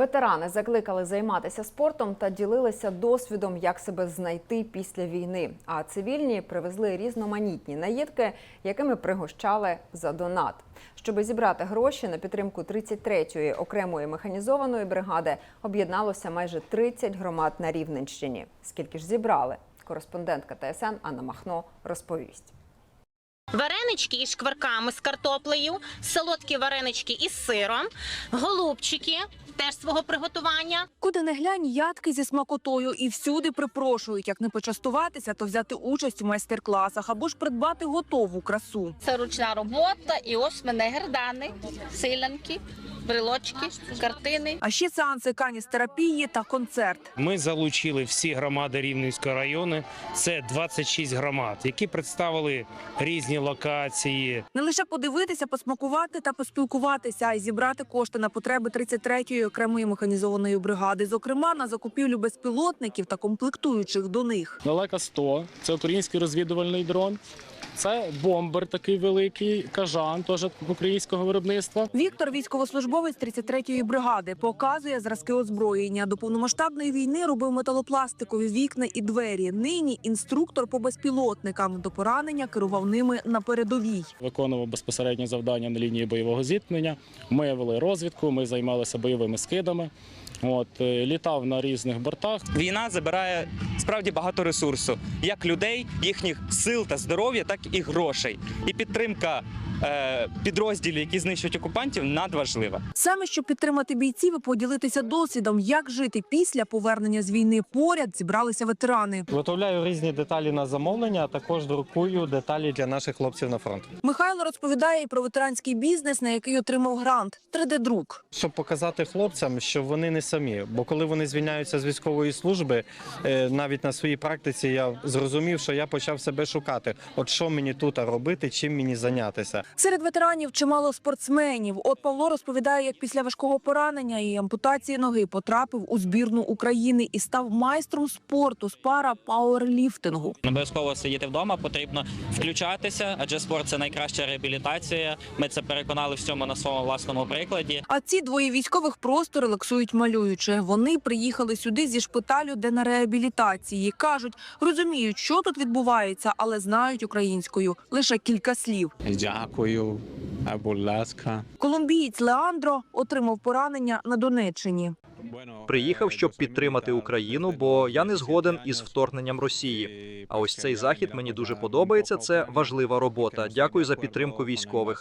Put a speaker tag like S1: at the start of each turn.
S1: Ветерани закликали займатися спортом та ділилися досвідом, як себе знайти після війни. А цивільні привезли різноманітні наїдки, якими пригощали за донат. Щоби зібрати гроші на підтримку 33-ї окремої механізованої бригади, об'єдналося майже 30 громад на Рівненщині. Скільки ж зібрали? Кореспондентка ТСН Анна Махно розповість.
S2: Варенички із шкварками з картоплею, солодкі варенички із сиром, голубчики теж свого приготування.
S3: Куди не глянь, ядки зі смакотою і всюди припрошують, як не почастуватися, то взяти участь у майстер-класах або ж придбати готову красу.
S4: Це ручна робота, і ось в мене гердани, силянки, брелочки, картини.
S3: А ще сеанси каністерапії та концерт.
S5: Ми залучили всі громади Рівненського району. Це 26 громад, які представили різні локації.
S3: Не лише подивитися, посмакувати та поспілкуватися, а й зібрати кошти на потреби 33-ї окремої механізованої бригади, зокрема на закупівлю безпілотників та комплектуючих до них.
S6: Далека 100 це український розвідувальний дрон. Це бомбер такий великий, кажан, теж українського виробництва.
S3: Віктор, військовослужбовець 33-ї бригади, показує зразки озброєння. До повномасштабної війни робив металопластикові вікна і двері. Нині інструктор по безпілотникам. До поранення керував ними на передовій.
S6: Виконував безпосередньо завдання на лінії бойового зіткнення. Ми вели розвідку, ми займалися бойовими скидами. От е, літав на різних бортах.
S7: Війна забирає справді багато ресурсу, як людей, їхніх сил та здоров'я, так і грошей. І підтримка підрозділів, які знищують окупантів, надважлива.
S3: Саме щоб підтримати бійців і поділитися досвідом, як жити після повернення з війни. Поряд зібралися ветерани.
S8: Виготовляю різні деталі на замовлення, а також друкую деталі для наших хлопців на фронт.
S3: Михайло розповідає і про ветеранський бізнес, на який отримав грант 3D-друк.
S8: Щоб показати хлопцям, що вони не самі. Бо коли вони звільняються з військової служби, е, навіть на своїй практиці я зрозумів, що я почав себе шукати. От що мені тут робити, чим мені зайнятися.
S3: Серед ветеранів чимало спортсменів. От Павло розповідає, як після важкого поранення і ампутації ноги потрапив у збірну України і став майстром спорту з пара пауерліфтингу.
S9: Не обов'язково сидіти вдома, потрібно включатися, адже спорт це найкраща реабілітація. Ми це переконали в цьому на своєму власному прикладі.
S3: А ці двоє військових просто релаксують малюючи. Вони приїхали сюди зі шпиталю, де на реабілітації. кажуть, розуміють, що тут відбувається, але знають українською лише кілька слів.
S10: Дякую, будь ласка.
S3: Колумбієць Леандро отримав поранення на Донеччині.
S11: Приїхав, щоб підтримати Україну, бо я не згоден із вторгненням Росії. А ось цей захід мені дуже подобається. Це важлива робота. Дякую за підтримку військових.